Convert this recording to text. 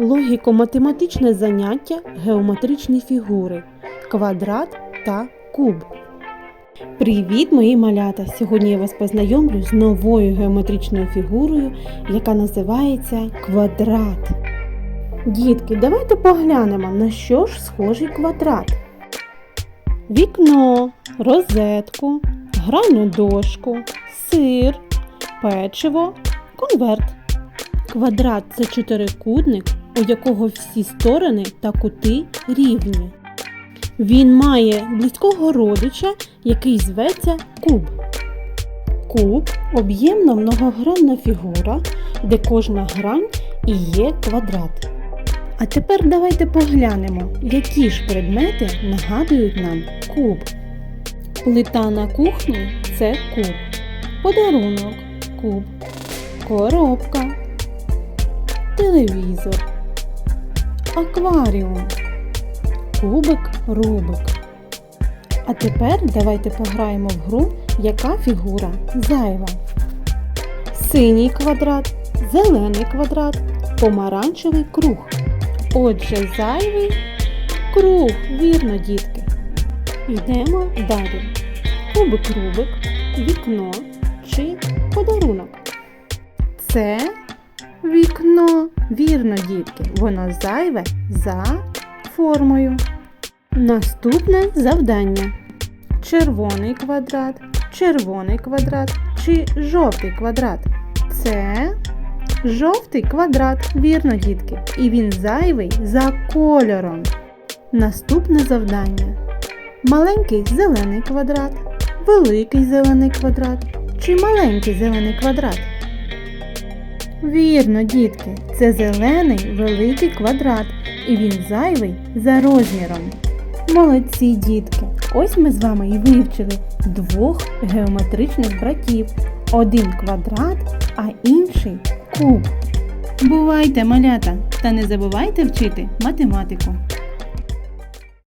Логіко-математичне заняття геометричні фігури, квадрат та куб. Привіт, мої малята! Сьогодні я вас познайомлю з новою геометричною фігурою, яка називається квадрат. Дітки, давайте поглянемо, на що ж схожий квадрат. Вікно, розетку, гральну дошку, сир, печиво, конверт. Квадрат це чотирикутник, у якого всі сторони та кути рівні. Він має близького родича, який зветься куб. Куб об'ємна многогранна фігура, де кожна грань і є квадрат. А тепер давайте поглянемо, які ж предмети нагадують нам куб. Плита на кухні це куб. Подарунок куб. Коробка. Телевізор. Акваріум. Кубик Рубик. А тепер давайте пограємо в гру, яка фігура зайва. Синій квадрат, зелений квадрат, помаранчевий круг. Отже, зайвий круг, вірно, дітки. Йдемо далі. Кубик Рубик, вікно чи подарунок. Це вікно, вірно, дітки. Воно зайве за формою. Наступне завдання. Червоний квадрат, червоний квадрат чи жовтий квадрат. Це жовтий квадрат, вірно, дітки. І він зайвий за кольором. Наступне завдання. Маленький зелений квадрат, великий зелений квадрат чи маленький зелений квадрат. Вірно, дітки, це зелений великий квадрат, і він зайвий за розміром. Молодці, дітки! Ось ми з вами і вивчили двох геометричних братів. Один квадрат, а інший куб. Бувайте, малята, та не забувайте вчити математику.